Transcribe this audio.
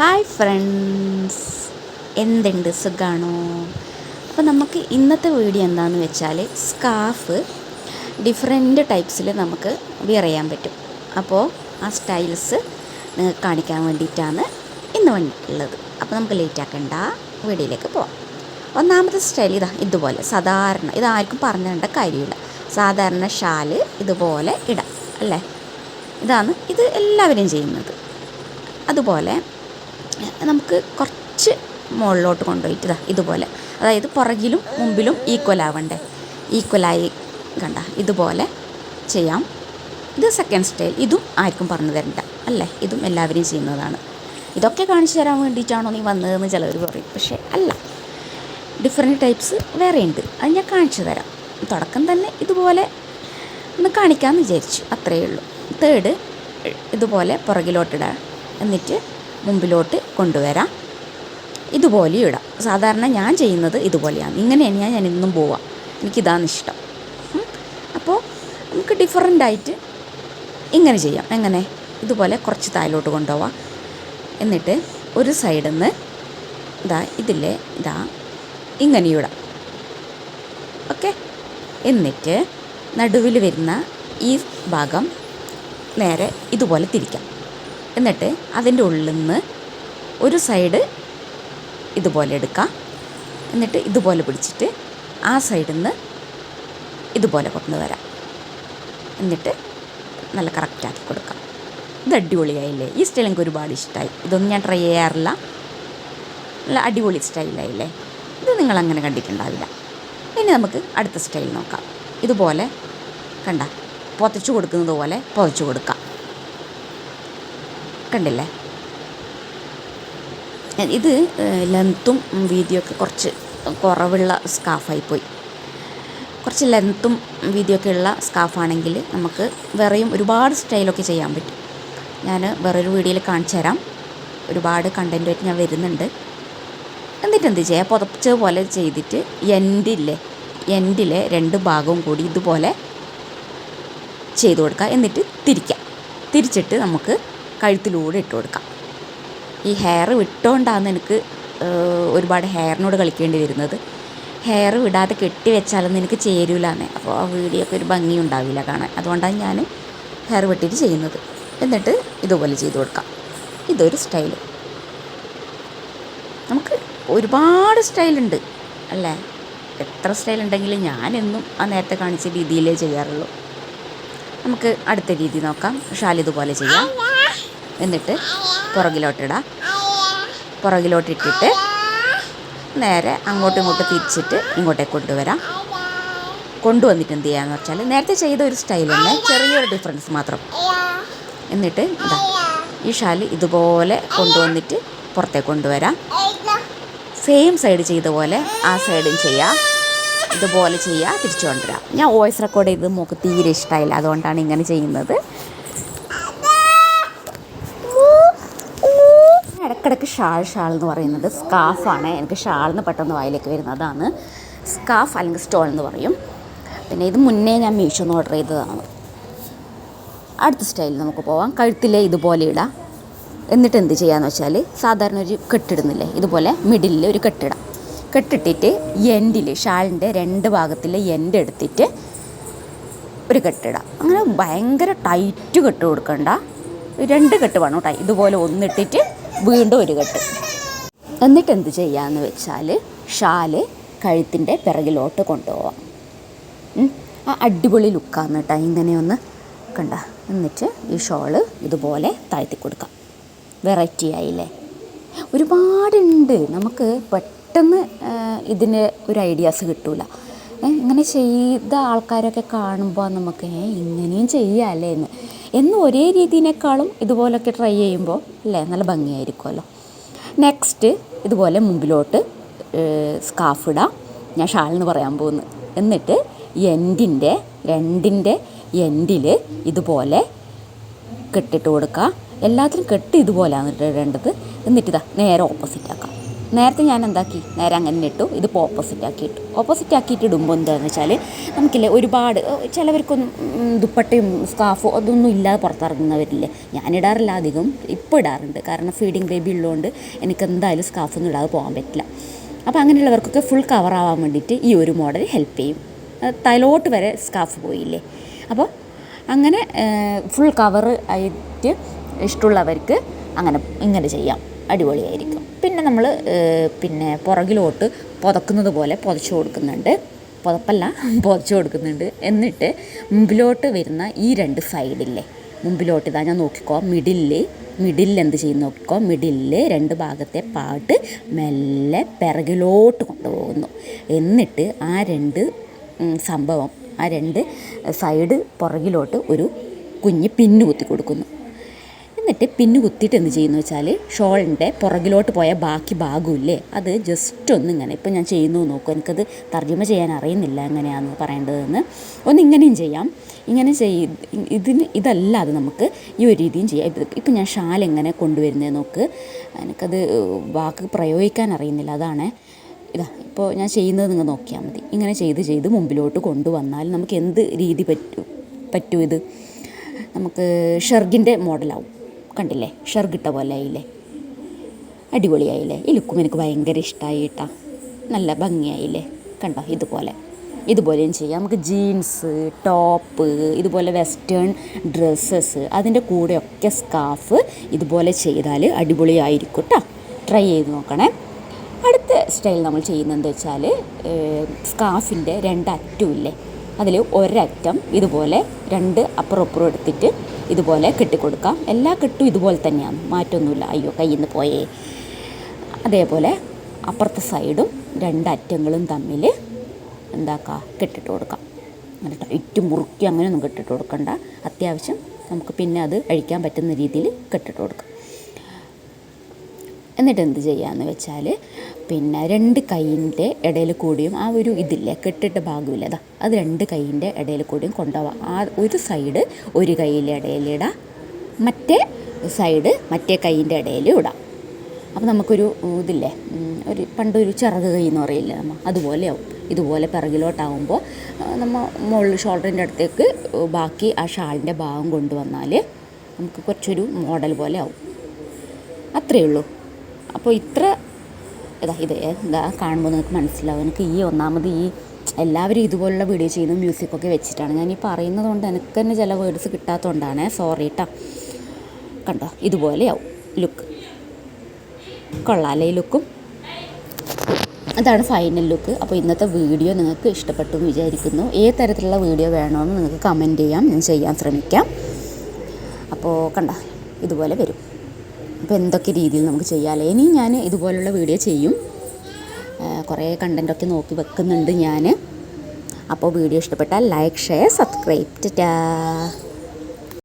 Hi friends. എന്തുണ്ട്? സുഖാണോ? അപ്പോൾ നമുക്ക് ഇന്നത്തെ വീഡിയോ എന്താണെന്ന് വെച്ചാൽ സ്കാർഫ് ഡിഫറെന്റ് ടൈപ്സിൽ നമുക്ക് വിയർ ചെയ്യാൻ പറ്റും. അപ്പോൾ ആ സ്റ്റൈൽസ് കാണിക്കാൻ വേണ്ടിയിട്ടാണ് ഇന്ന് ഉള്ളത് അപ്പോൾ നമുക്ക് ലേറ്റ് ആക്കേണ്ട. വീഡിയോയിലേക്ക് പോവാം. ഒന്നാമത്തെ സ്റ്റൈൽ ഇതാ ഇതുപോലെ. സാധാരണ ഇതാർക്കും പറഞ്ഞേണ്ട കാര്യമില്ല. സാധാരണ ഷാൽ ഇതുപോലെ ഇടാം അല്ലേ? ഇതാണ് ഇത് എല്ലാവരും ചെയ്യുന്നത്. അതുപോലെ നമുക്ക് കുറച്ച് മുകളിലോട്ട് കൊണ്ടുപോയിട്ട് ഇതാ ഇതുപോലെ. അതായത് പുറകിലും മുമ്പിലും ഈക്വൽ ആവണ്ടേ. ഈക്വലായി കണ്ട ഇതുപോലെ ചെയ്യാം. ഇത് സെക്കൻഡ് സ്റ്റൈൽ ഇതും ആർക്കും പറഞ്ഞു തരണ്ട അല്ലേ? ഇതും എല്ലാവരും ചെയ്യുന്നതാണ്. ഇതൊക്കെ കാണിച്ചു തരാൻ വേണ്ടിയിട്ടാണോ നീ വന്നതെന്ന് ചിലവർ പറയും. പക്ഷേ അല്ല. ഡിഫറെന്റ് ടൈപ്സ് വേറെ ഉണ്ട്. അത് ഞാൻ കാണിച്ചു തരാം. തുടക്കം തന്നെ ഇതുപോലെ ഒന്ന് കാണിക്കാമെന്ന് വിചാരിച്ചു. അത്രയേ ഉള്ളൂ. തേർഡ് ഇതുപോലെ പുറകിലോട്ടിടാം. എന്നിട്ട് മുമ്പിലോട്ട് കൊണ്ടുവരാം. ഇതുപോലെ ഇടാം. സാധാരണ ഞാൻ ചെയ്യുന്നത് ഇതുപോലെയാണ്. ഇങ്ങനെ ഞാൻ ഞാൻ ഇന്നും പോവാം എനിക്കിതാണ് ഇഷ്ടം. അപ്പോൾ നമുക്ക് ഡിഫറന്റായിട്ട് ഇങ്ങനെ ചെയ്യാം. എങ്ങനെ? ഇതുപോലെ കുറച്ച് താഴോട്ട് കൊണ്ടുപോവാം. എന്നിട്ട് ഒരു സൈഡിൽ നിന്ന് ഇതാ ഇതിലെ ഇതാ ഇങ്ങനെ ഇടാം. ഓക്കെ? എന്നിട്ട് നടുവിൽ വരുന്ന ഈ ഭാഗം നേരെ ഇതുപോലെ തിരിക്കാം. എന്നിട്ട് അതിന്റെ ഉള്ളിൽ നിന്ന് ഒരു സൈഡ് ഇതുപോലെ എടുക്കാം. എന്നിട്ട് ഇതുപോലെ പിടിച്ചിട്ട് ആ സൈഡിൽ നിന്ന് ഇതുപോലെ കൊണ്ടു വരാം. എന്നിട്ട് നല്ല കറക്റ്റാക്കി കൊടുക്കാം. ഇത് അടിപൊളിയായില്ലേ? ഈ സ്റ്റൈൽ എനിക്ക് ഒരുപാട് ഇഷ്ടമായി ഇതൊന്നും ഞാൻ ട്രൈ ചെയ്യാറില്ല. നല്ല അടിപൊളി സ്റ്റൈലായില്ലേ ഇത് നിങ്ങൾ അങ്ങനെ കണ്ടിട്ടുണ്ടാവില്ല. ഇനി നമുക്ക് അടുത്ത സ്റ്റൈൽ നോക്കാം. ഇതുപോലെ കണ്ട പൊതച്ചു കൊടുക്കുന്നത് പോലെ പുതച്ചു കൊടുക്കാം. കണ്ടില്ലേ? ഇത് ലെങ്ത്തും വീതിയൊക്കെ കുറച്ച് കുറവുള്ള സ്കാഫായി പോയി. കുറച്ച് ലെങ്ത്തും വീതിയൊക്കെ ഉള്ള സ്കാഫാണെങ്കിൽ നമുക്ക് വേറെയും ഒരുപാട് സ്റ്റൈലൊക്കെ ചെയ്യാൻ പറ്റും. ഞാൻ വേറൊരു വീഡിയോയിൽ കാണിച്ചു തരാം. ഒരുപാട് കണ്ടന്റുമായിട്ട് ഞാൻ വരുന്നുണ്ട്. എന്നിട്ട് എന്ത് ചെയ്യുക പുതച്ച പോലെ ചെയ്തിട്ട് എൻഡില്ലേ എൻഡിലെ രണ്ട് ഭാഗവും കൂടി ഇതുപോലെ ചെയ്തു കൊടുക്കുക. എന്നിട്ട് തിരിക്കാം. തിരിച്ചിട്ട് നമുക്ക് കഴുത്തിലൂടെ ഇട്ട് കൊടുക്കാം. ഈ ഹെയർ വിട്ടുകൊണ്ടാണ് എനിക്ക് ഒരുപാട് ഹെയറിനോട് കളിക്കേണ്ടി വരുന്നത്. ഹെയർ വിടാതെ കെട്ടി വെച്ചാലൊന്നും എനിക്ക് ചേരൂലാന്ന്. അപ്പോൾ ആ വീഡിയോ ഒക്കെ ഒരു ഭംഗി ഉണ്ടാവില്ല കാണാൻ. അതുകൊണ്ടാണ് ഞാൻ ഹെയർ വെട്ടിയിട്ട് ചെയ്യുന്നത്. എന്നിട്ട് ഇതുപോലെ ചെയ്ത് കൊടുക്കാം. ഇതൊരു സ്റ്റൈൽ നമുക്ക് ഒരുപാട് സ്റ്റൈലുണ്ട് അല്ലേ? എത്ര സ്റ്റൈൽ ഉണ്ടെങ്കിലും ഞാനെന്നും ആ നേരത്തെ കാണിച്ച രീതിയിലേ ചെയ്യാറുള്ളൂ. നമുക്ക് അടുത്ത രീതി നോക്കാം. ഷാൽ ഇതുപോലെ ചെയ്യാം. എന്നിട്ട് പുറകിലോട്ടിടാം. പുറകിലോട്ടിട്ടിട്ട് നേരെ അങ്ങോട്ടും ഇങ്ങോട്ടും തിരിച്ചിട്ട് ഇങ്ങോട്ടേക്ക് കൊണ്ടുവരാം. കൊണ്ടുവന്നിട്ട് എന്ത് ചെയ്യാന്ന് വെച്ചാൽ നേരത്തെ ചെയ്ത ഒരു സ്റ്റൈൽ തന്നെ ചെറിയൊരു ഡിഫറൻസ് മാത്രം. എന്നിട്ട് ഇതാ ഈ ഷാൽ ഇതുപോലെ കൊണ്ടുവന്നിട്ട് പുറത്തേക്ക് കൊണ്ടുവരാം. സെയിം സൈഡ് ചെയ്ത പോലെ ആ സൈഡും ചെയ്യാം. ഇതുപോലെ ചെയ്യുക തിരിച്ചു കൊണ്ടുവരാം. ഞാൻ വോയിസ് റെക്കോർഡ് ചെയ്ത് മോക്ക് തീരെ ഇഷ്ടമായില്ല അതുകൊണ്ടാണ് ഇങ്ങനെ ചെയ്യുന്നത്. ഇടക്കിടക്ക് ഷാൾ ഷാൾ എന്ന് പറയുന്നത് സ്കാഫാണ്. എനിക്ക് ഷാൾ എന്ന് പെട്ടെന്ന് വായിലേക്ക് വരുന്നത്. അതാണ് സ്കാഫ് അല്ലെങ്കിൽ സ്റ്റോൾ എന്ന് പറയും. പിന്നെ ഇത് മുന്നേ ഞാൻ മീഷോ മീഷോന്ന് ഓർഡർ ചെയ്തതാണ്. അടുത്ത സ്റ്റൈലിൽ നമുക്ക് പോവാം. കഴുത്തിലെ ഇതുപോലെ ഇടാം. എന്നിട്ട് എന്ത് ചെയ്യാന്ന് വെച്ചാൽ സാധാരണ ഒരു കെട്ടിടുന്നില്ലേ? ഇതുപോലെ മിഡിലിൽ ഒരു കെട്ടിടാം. കെട്ടിട്ടിട്ട് എൻഡിൽ ഷാളിന്റെ രണ്ട് ഭാഗത്തിലെ എൻഡ് എടുത്തിട്ട് ഒരു കെട്ടിടാം. അങ്ങനെ ഭയങ്കര ടൈറ്റ് കെട്ട് കൊടുക്കണ്ട. രണ്ട് കെട്ട് വേണം ടൈ ഇതുപോലെ ഒന്നിട്ടിട്ട് വീണ്ടും ഒരു കെട്ട്. എന്നിട്ട് എന്ത് ചെയ്യാന്ന് വെച്ചാൽ ഷാൽ കഴുത്തിന്റെ പിറകിലോട്ട് കൊണ്ടുപോവാം. ആ അടിപൊളി ലുക്കാണ് കേട്ടോ. ഇങ്ങനെ ഒന്ന് കണ്ട. എന്നിട്ട് ഈ ഷോൾ ഇതുപോലെ താഴ്ത്തി കൊടുക്കാം. വെറൈറ്റി ആയില്ലേ? ഒരുപാടുണ്ട്. നമുക്ക് പെട്ടെന്ന് ഇതിന് ഒരു ഐഡിയാസ് കിട്ടൂല. ഇങ്ങനെ ചെയ്ത ആൾക്കാരൊക്കെ കാണുമ്പോൾ നമുക്ക് ഇങ്ങനെയും ഇങ്ങനെയും ചെയ്യാമല്ലേ എന്ന്. എന്ന് ഒരേ രീതിനേക്കാളും ഇതുപോലൊക്കെ ട്രൈ ചെയ്യുമ്പോൾ അല്ലേ നല്ല ഭംഗിയായിരിക്കുമല്ലോ. നെക്സ്റ്റ് ഇതുപോലെ മുമ്പിലോട്ട് സ്കാഫ് ഇടാം. ഞാൻ ഷാളിന് പറയാൻ പോകുന്നു. എന്നിട്ട് എൻഡിന്റെ രണ്ടിന്റെ എൻഡിൽ ഇതുപോലെ കെട്ടിട്ട് കൊടുക്കുക എല്ലാത്തിനും കെട്ട് ഇതുപോലെയാണ് ഇടേണ്ടത്. എന്നിട്ട് ഇതാ നേരെ ഓപ്പോസിറ്റ് ആക്കാം. നേരത്തെ ഞാൻ എന്താക്കി? നേരെ അങ്ങനെ ഇട്ടു. ഇതിപ്പോൾ ഓപ്പോസിറ്റ് ആക്കി ഇട്ടു. ഓപ്പോസിറ്റ് ആക്കിയിട്ട് ഇടുമ്പോൾ എന്താണെന്ന് വെച്ചാൽ നമുക്കില്ലേ ഒരുപാട് ചിലവർക്കൊന്നും ദുപ്പട്ടയും സ്കാഫോ അതൊന്നും ഇല്ലാതെ പുറത്തിറങ്ങുന്നവരില്ലേ ഞാനിടാറില്ല അധികം. ഇപ്പോൾ ഇടാറുണ്ട്. കാരണം ഫീഡിങ് ബേബി ഉള്ളതുകൊണ്ട് എനിക്ക് എന്തായാലും സ്കാഫൊന്നും ഇടാതെ പോകാൻ പറ്റില്ല. അപ്പോൾ അങ്ങനെയുള്ളവർക്കൊക്കെ ഫുൾ കവർ ആവാൻ വേണ്ടിയിട്ട് ഈ ഒരു മോഡൽ ഹെൽപ്പ് ചെയ്യും. തലോട്ട് വരെ സ്കാഫ് പോയില്ലേ? അപ്പോൾ അങ്ങനെ ഫുൾ കവർ ആയിട്ട് ഇഷ്ടമുള്ളവർക്ക് അങ്ങനെ ഇങ്ങനെ ചെയ്യാം. അടിപൊളിയായിരിക്കും. പിന്നെ നമ്മൾ പിന്നെ പുറകിലോട്ട് പുതക്കുന്നത് പോലെ പുതച്ചു കൊടുക്കുന്നുണ്ട്. പുതപ്പല്ല പുതച്ചു കൊടുക്കുന്നുണ്ട്. എന്നിട്ട് മുമ്പിലോട്ട് വരുന്ന ഈ രണ്ട് സൈഡില്ലേ മുമ്പിലോട്ട് ഇതാ ഞാൻ നോക്കിക്കോ മിഡിലിൽ മിഡിലിൽ എന്ത് ചെയ്യും നോക്കിക്കോ മിഡിലിൽ രണ്ട് ഭാഗത്തെ പാട്ട് മെല്ലെ പിറകിലോട്ട് കൊണ്ടുപോകുന്നു. എന്നിട്ട് ആ രണ്ട് സംഭവം ആ രണ്ട് സൈഡ് പുറകിലോട്ട് ഒരു കുഞ്ഞ് പിന്നു കുത്തി കൊടുക്കുന്നു. എന്നിട്ട് പിന്ന് കുത്തിയിട്ട് എന്ത് ചെയ്യുന്നു വെച്ചാൽ ഷോളിന്റെ പുറകിലോട്ട് പോയ ബാക്കി ഭാഗമില്ലേ? അത് ജസ്റ്റ് ഒന്ന് ഇങ്ങനെ ഇപ്പം ഞാൻ ചെയ്യുന്നു നോക്കും എനിക്കത് തർജമ ചെയ്യാൻ അറിയുന്നില്ല എങ്ങനെയാണെന്ന് പറയേണ്ടതെന്ന്. ഒന്ന് ഇങ്ങനെയും ചെയ്യാം. ഇങ്ങനെ ചെയ് ഇതിന് ഇതല്ലാതെ നമുക്ക് ഈ ഒരു രീതിയും ചെയ്യാം. ഇപ്പം ഞാൻ ഷാൽ എങ്ങനെ കൊണ്ടുവരുന്നത് നോക്ക്. എനിക്കത് വാക്ക് പ്രയോഗിക്കാൻ അറിയുന്നില്ല അതാണ്. ഇതാ ഇപ്പോൾ ഞാൻ ചെയ്യുന്നത് നിങ്ങൾ നോക്കിയാൽ മതി. ഇങ്ങനെ ചെയ്ത് ചെയ്ത് മുമ്പിലോട്ട് കൊണ്ടുവന്നാൽ നമുക്ക് എന്ത് രീതി പറ്റൂ പറ്റൂ ഇത്? നമുക്ക് ഷർഗിന്റെ മോഡലാവും. കണ്ടില്ലേ? ഷർഗിട്ട പോലെ ആയില്ലേ? അടിപൊളിയായില്ലേ? ഈ ലുക്കും എനിക്ക് ഭയങ്കര ഇഷ്ടമായി കേട്ടാ നല്ല ഭംഗിയായില്ലേ? കണ്ടോ? ഇതുപോലെ. ഇതുപോലെയും ചെയ്യാം. നമുക്ക് ജീൻസ് ടോപ്പ് ഇതുപോലെ വെസ്റ്റേൺ ഡ്രസ്സസ് അതിന്റെ കൂടെയൊക്കെ സ്കാഫ് ഇതുപോലെ ചെയ്താൽ അടിപൊളിയായിരിക്കും കേട്ടോ ട്രൈ ചെയ്ത് നോക്കണേ. അടുത്ത സ്റ്റൈൽ നമ്മൾ ചെയ്യുന്നത് വെച്ചാൽ സ്കാഫിന്റെ രണ്ടറ്റവും ഇല്ലേ? അതിൽ ഒരറ്റം ഇതുപോലെ രണ്ട് അപ്പുറം അപ്പുറം എടുത്തിട്ട് ഇതുപോലെ കെട്ടിക്കൊടുക്കാം. എല്ലാ കെട്ടും ഇതുപോലെ തന്നെയാണ്. മാറ്റമൊന്നുമില്ല അയ്യോ കയ്യിൽ നിന്ന് പോയേ. അതേപോലെ അപ്പുറത്തെ സൈഡും രണ്ടറ്റങ്ങളും തമ്മിൽ എന്താക്കുക കെട്ടിട്ട് കൊടുക്കാം. അങ്ങനെ ടൈറ്റ് മുറുക്കി അങ്ങനെയൊന്നും കെട്ടിട്ട് കൊടുക്കണ്ട. അത്യാവശ്യം നമുക്ക് പിന്നെ അത് അഴിക്കാൻ പറ്റുന്ന രീതിയിൽ കെട്ടിട്ട് കൊടുക്കാം. എന്നിട്ട് എന്ത് ചെയ്യാന്ന് വെച്ചാൽ പിന്നെ രണ്ട് കൈയിന്റെ ഇടയിൽ കൂടിയും ആ ഒരു ഇതില്ലേ കെട്ടിട്ട് ഭാഗമില്ല അതാ അത് രണ്ട് കൈയിന്റെ ഇടയിൽ കൂടിയും കൊണ്ടുപോവാം. ആ ഒരു സൈഡ് ഒരു കൈയിലെ ഇടയിലിടാം മറ്റേ സൈഡ് മറ്റേ കൈയിന്റെ ഇടയിലും ഇടാം. അപ്പോൾ നമുക്കൊരു ഇതില്ലേ ഒരു പണ്ടൊരു ചിറക് കൈ എന്ന് പറയില്ലേ നമ്മൾ അതുപോലെയാവും. ഇതുപോലെ പിറകിലോട്ടാവുമ്പോൾ നമ്മൾ മുകളിൽ ഷോൾഡറിന്റെ അടുത്തേക്ക് ബാക്കി ആ ഷാളിന്റെ ഭാഗം കൊണ്ടുവന്നാൽ നമുക്ക് കുറച്ചൊരു മോഡൽ പോലെ ആവും. അത്രയേ ഉള്ളൂ. അപ്പോൾ ഇത്ര ഇതാ ഇത് എന്താ കാണുമ്പോൾ നിങ്ങൾക്ക് മനസ്സിലാവും. എനിക്ക് ഈ ഒന്നാമത് ഈ എല്ലാവരും ഇതുപോലുള്ള വീഡിയോ ചെയ്യുന്ന മ്യൂസിക്കൊക്കെ വെച്ചിട്ടാണ്. ഞാൻ ഈ പറയുന്നത് കൊണ്ട് എനിക്ക് തന്നെ ചില വേർഡ്സ് കിട്ടാത്തതുകൊണ്ടാണ് സോറി കേട്ടോ കണ്ടോ? ഇതുപോലെയാവും. ലുക്ക് കൊള്ളാലേ ലുക്കും അതാണ് ഫൈനൽ ലുക്ക് അപ്പോൾ ഇന്നത്തെ വീഡിയോ നിങ്ങൾക്ക് ഇഷ്ടപ്പെട്ടു എന്ന് വിചാരിക്കുന്നു. ഏത് തരത്തിലുള്ള വീഡിയോ വേണമെന്ന് നിങ്ങൾക്ക് കമന്റ് ചെയ്യാം. ഞാൻ ചെയ്യാൻ ശ്രമിക്കാം. അപ്പോൾ കണ്ട? ഇതുപോലെ വരും. അപ്പോൾ എന്തൊക്കെ രീതിയിൽ നമുക്ക് ചെയ്യാമല്ലേ ഇനി ഞാൻ ഇതുപോലുള്ള വീഡിയോ ചെയ്യും. കുറേ കണ്ടന്റൊക്കെ നോക്കി വെക്കുന്നുണ്ട് ഞാൻ അപ്പോൾ വീഡിയോ ഇഷ്ടപ്പെട്ടാൽ ലൈക്ക് ഷെയർ സബ്സ്ക്രൈബ് ടാ